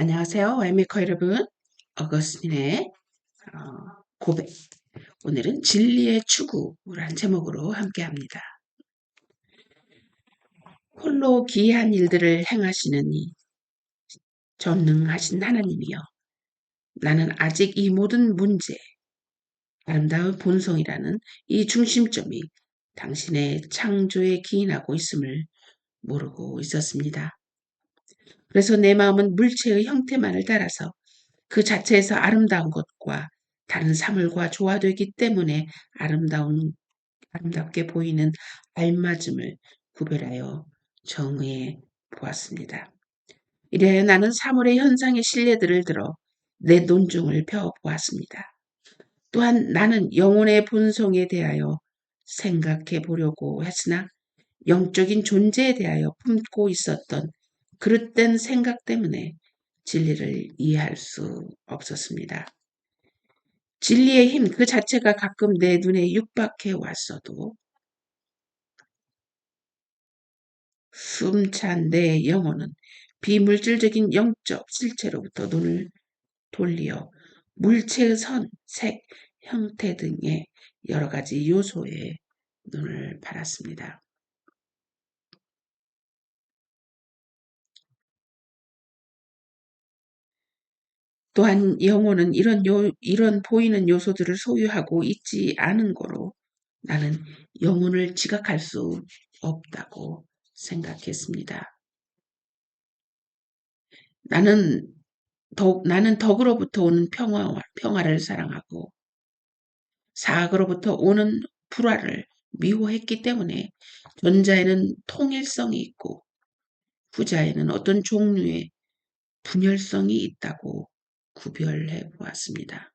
안녕하세요. 와이메이커 여러분. 어거스틴의 어, 고백. 오늘은 진리의 추구라는 제목으로 함께 합니다. 홀로 기이한 일들을 행하시는 이 전능하신 하나님이여. 나는 아직 이 모든 문제, 아름다운 본성이라는 이 중심점이 당신의 창조에 기인하고 있음을 모르고 있었습니다. 그래서 내 마음은 물체의 형태만을 따라서 그 자체에서 아름다운 것과 다른 사물과 조화되기 때문에 아름다운, 아름답게 보이는 알맞음을 구별하여 정의해 보았습니다. 이래야 나는 사물의 현상의 신뢰들을 들어 내 논중을 펴 보았습니다. 또한 나는 영혼의 본성에 대하여 생각해 보려고 했으나 영적인 존재에 대하여 품고 있었던 그릇된 생각 때문에 진리를 이해할 수 없었습니다. 진리의 힘 그 자체가 가끔 내 눈에 육박해 왔어도 숨찬 내 영혼은 비물질적인 영적 실체로부터 눈을 돌리어 물체의 선, 색, 형태 등의 여러 가지 요소에 눈을 팔았습니다. 또한 영혼은 이런 요, 이런 보이는 요소들을 소유하고 있지 않은 거로 나는 영혼을 지각할 수 없다고 생각했습니다. 나는 덕, 나는 덕으로부터 오는 평화와 평화를 사랑하고 사악으로부터 오는 불화를 미워했기 때문에 전자에는 통일성이 있고 후자에는 어떤 종류의 분열성이 있다고 구별해 보았습니다.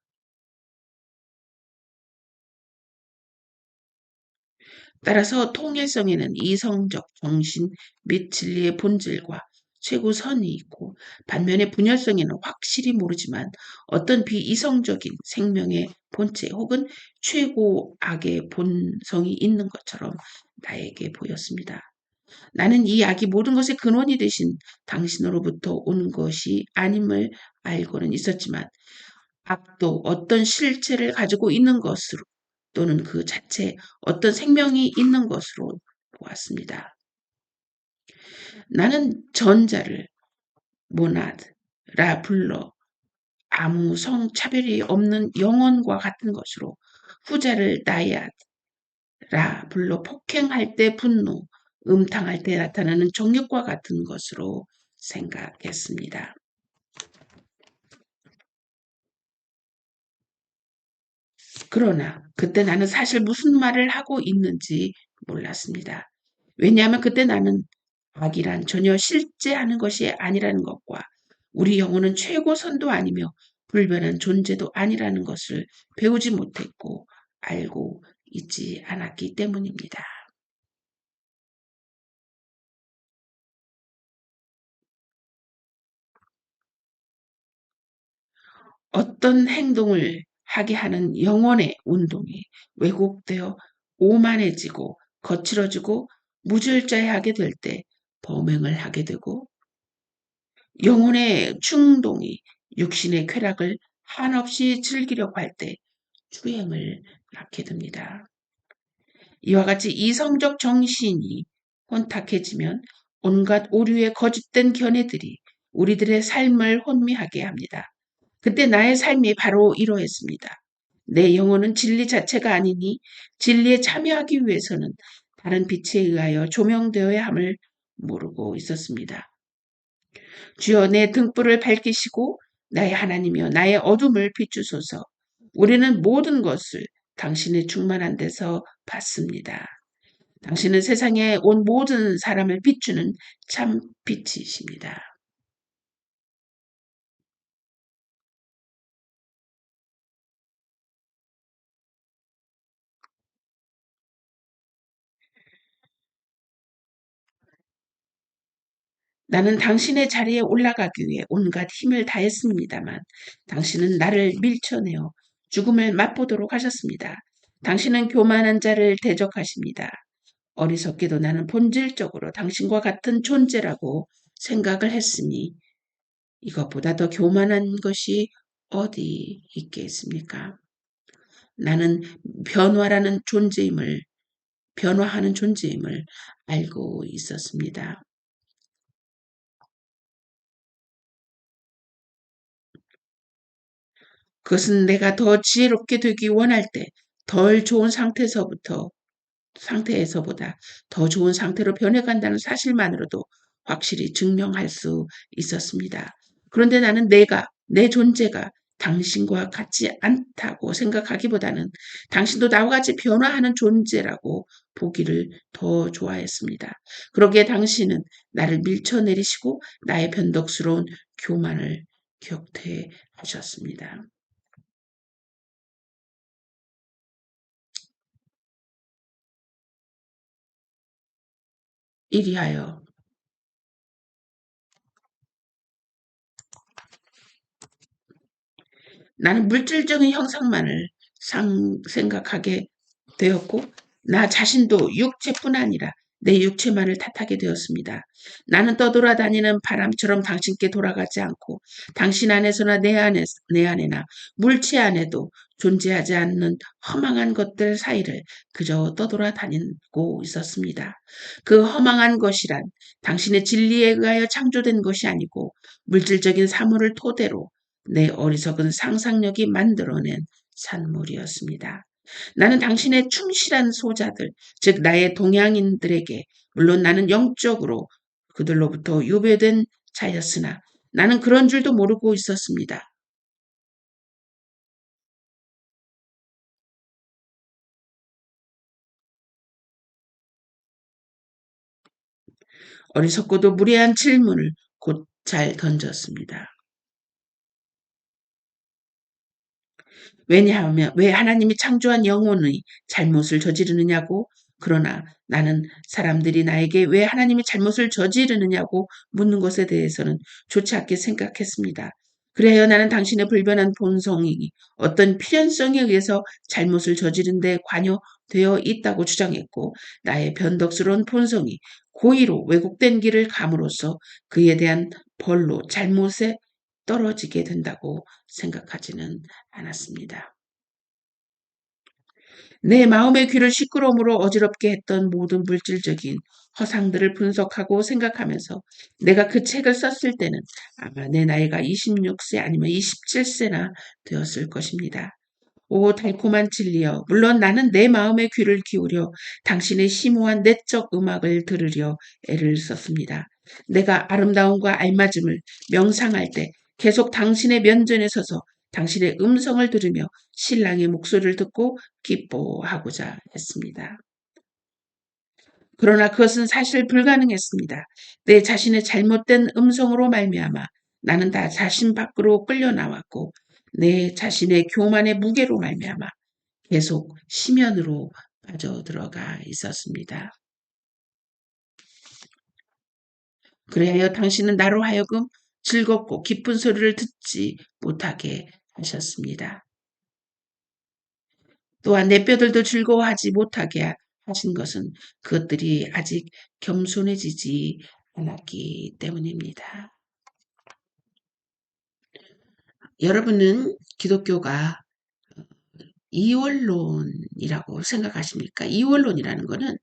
따라서 통일성에는 이성적 정신 및 진리의 본질과 최고 선이 있고 반면에 분열성에는 확실히 모르지만 어떤 비이성적인 생명의 본체 혹은 최고 악의 본성이 있는 것처럼 나에게 보였습니다. 나는 이 악이 모든 것의 근원이 되신 당신으로부터 온 것이 아님을 알고는 있었지만 악도 어떤 실체를 가지고 있는 것으로 또는 그 자체 어떤 생명이 있는 것으로 보았습니다. 나는 전자를 모나드라 불러 아무 성 차별이 없는 영혼과 같은 것으로 후자를 나야드라 불러 폭행할 때 분노, 음탕할 때 나타나는 정력과 같은 것으로 생각했습니다. 그러나 그때 나는 사실 무슨 말을 하고 있는지 몰랐습니다. 왜냐하면 그때 나는 악이란 전혀 실제 하는 것이 아니라는 것과 우리 영혼은 최고선도 아니며 불변한 존재도 아니라는 것을 배우지 못했고 알고 있지 않았기 때문입니다. 어떤 행동을 하게 하는 영혼의 운동이 왜곡되어 오만해지고 거칠어지고 무질자해하게 될 때 범행을 하게 되고 영혼의 충동이 육신의 쾌락을 한없이 즐기려고 할 때 추행을 낳게 됩니다. 이와 같이 이성적 정신이 혼탁해지면 온갖 오류의 거짓된 견해들이 우리들의 삶을 혼미하게 합니다. 그때 나의 삶이 바로 이러했습니다. 내 영혼은 진리 자체가 아니니 진리에 참여하기 위해서는 다른 빛에 의하여 조명되어야 함을 모르고 있었습니다. 주여 내 등불을 밝히시고 나의 하나님이여 나의 어둠을 비추소서. 우리는 모든 것을 당신의 충만한 데서 받습니다. 당신은 세상에 온 모든 사람을 비추는 참 빛이십니다. 나는 당신의 자리에 올라가기 위해 온갖 힘을 다했습니다만 당신은 나를 밀쳐내어 죽음을 맛보도록 하셨습니다. 당신은 교만한 자를 대적하십니다. 어리석게도 나는 본질적으로 당신과 같은 존재라고 생각을 했으니 이것보다 더 교만한 것이 어디 있겠습니까? 나는 변화라는 존재임을, 변화하는 존재임을 알고 있었습니다. 그것은 내가 더 지혜롭게 되기 원할 때 덜 좋은 상태에서부터 상태에서보다 더 좋은 상태로 변해간다는 사실만으로도 확실히 증명할 수 있었습니다. 그런데 나는 내가, 내 존재가 당신과 같지 않다고 생각하기보다는 당신도 나와 같이 변화하는 존재라고 보기를 더 좋아했습니다. 그러기에 당신은 나를 밀쳐내리시고 나의 변덕스러운 교만을 격퇴하셨습니다. 이리하여. 나는 물질적인 형상만을 상, 생각하게 되었고 나 자신도 육체뿐 아니라 내 육체만을 탓하게 되었습니다. 나는 떠돌아다니는 바람처럼 당신께 돌아가지 않고 당신 안에서나 내 안에 내 안에나 물체 안에도 존재하지 않는 허망한 것들 사이를 그저 떠돌아다니고 있었습니다. 그 허망한 것이란 당신의 진리에 의하여 창조된 것이 아니고 물질적인 사물을 토대로 내 어리석은 상상력이 만들어낸 산물이었습니다. 나는 당신의 충실한 소자들, 즉 나의 동양인들에게 물론 나는 영적으로 그들로부터 유배된 자였으나 나는 그런 줄도 모르고 있었습니다. 어리석고도 무례한 질문을 곧 잘 던졌습니다. 왜냐하면 왜 하나님이 창조한 영혼의 잘못을 저지르느냐고 그러나 나는 사람들이 나에게 왜 하나님이 잘못을 저지르느냐고 묻는 것에 대해서는 좋지 않게 생각했습니다. 그래야 나는 당신의 불변한 본성이 어떤 필연성에 의해서 잘못을 저지른 데 관여되어 있다고 주장했고 나의 변덕스러운 본성이 고의로 왜곡된 길을 감으로써 그에 대한 벌로 잘못에 떨어지게 된다고 생각하지는 않았습니다. 내 마음의 귀를 시끄러움으로 어지럽게 했던 모든 물질적인 허상들을 분석하고 생각하면서 내가 그 책을 썼을 때는 아마 내 나이가 26세 아니면 27세나 되었을 것입니다. 오 달콤한 진리여 물론 나는 내 마음의 귀를 기울여 당신의 심오한 내적 음악을 들으려 애를 썼습니다. 내가 아름다움과 알맞음을 명상할 때 계속 당신의 면전에 서서 당신의 음성을 들으며 신랑의 목소리를 듣고 기뻐하고자 했습니다. 그러나 그것은 사실 불가능했습니다. 내 자신의 잘못된 음성으로 말미암아 나는 다 자신 밖으로 끌려 나왔고 내 자신의 교만의 무게로 말미암아 계속 심연으로 빠져 들어가 있었습니다. 그래야 당신은 나로 하여금 즐겁고 기쁜 소리를 듣지 못하게 하셨습니다. 또한 내 뼈들도 즐거워하지 못하게 하신 것은 그것들이 아직 겸손해지지 않았기 때문입니다. 여러분은 기독교가 이원론이라고 생각하십니까? 이원론이라는 것은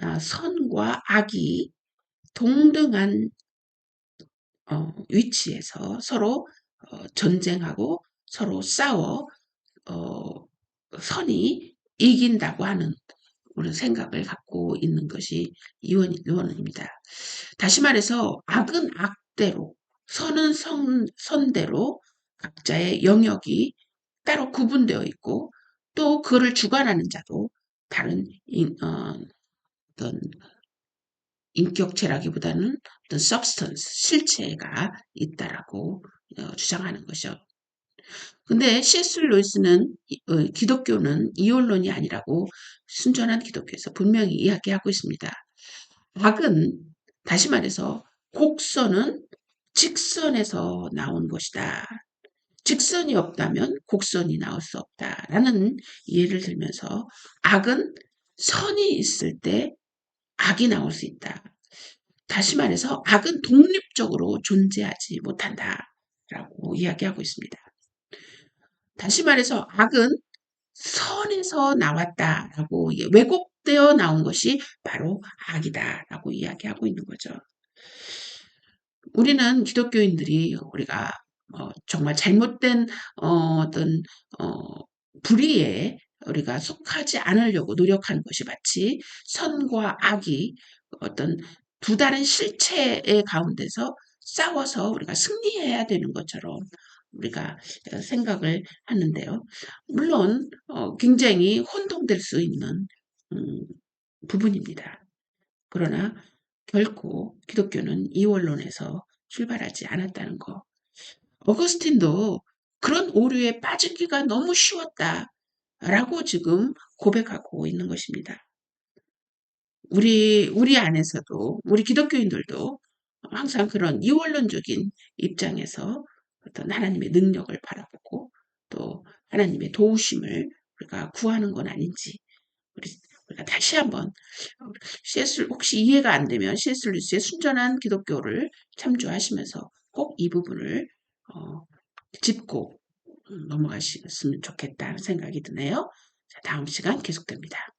아, 선과 악이 동등한 어, 위치에서 서로 어, 전쟁하고 서로 싸워 어, 선이 이긴다고 하는 그런 생각을 갖고 있는 것이 이원, 이원입니다. 다시 말해서 악은 악대로 선은 선, 선대로 각자의 영역이 따로 구분되어 있고 또 그를 주관하는 자도 다른 인, 어, 어떤 인격체라기보다는 어떤 substance, 실체가 있다라고 어, 주장하는 것이죠. 근데 C.S. 루이스는 어, 기독교는 이혼론이 아니라고 순전한 기독교에서 분명히 이야기하고 있습니다. 악은 다시 말해서 곡선은 직선에서 나온 것이다. 직선이 없다면 곡선이 나올 수 없다라는 예를 들면서 악은 선이 있을 때 악이 나올 수 있다. 다시 말해서 악은 독립적으로 존재하지 못한다 라고 이야기하고 있습니다. 다시 말해서 악은 선에서 나왔다 라고 왜곡되어 나온 것이 바로 악이다 라고 이야기하고 있는 거죠. 우리는 기독교인들이 우리가 어, 정말 잘못된 어, 떤 어, 불의에 우리가 속하지 않으려고 노력하는 것이 마치 선과 악이 어떤 두 다른 실체의 가운데서 싸워서 우리가 승리해야 되는 것처럼 우리가 생각을 하는데요. 물론 어, 굉장히 혼동될 수 있는 음, 부분입니다. 그러나 결코 기독교는 이원론에서 출발하지 않았다는 거. 어거스틴도 그런 오류에 빠지기가 너무 쉬웠다. 라고 지금 고백하고 있는 것입니다. 우리, 우리 안에서도, 우리 기독교인들도 항상 그런 이원론적인 입장에서 어떤 하나님의 능력을 바라보고 또 하나님의 도우심을 우리가 구하는 건 아닌지 우리 우리가 다시 한번 C.S. 혹시 이해가 안 되면 C.S. 루스의 순전한 기독교를 참조하시면서 꼭 이 부분을 어, 짚고 넘어가시면 좋겠다는 생각이 드네요. 자, 다음 시간 계속됩니다.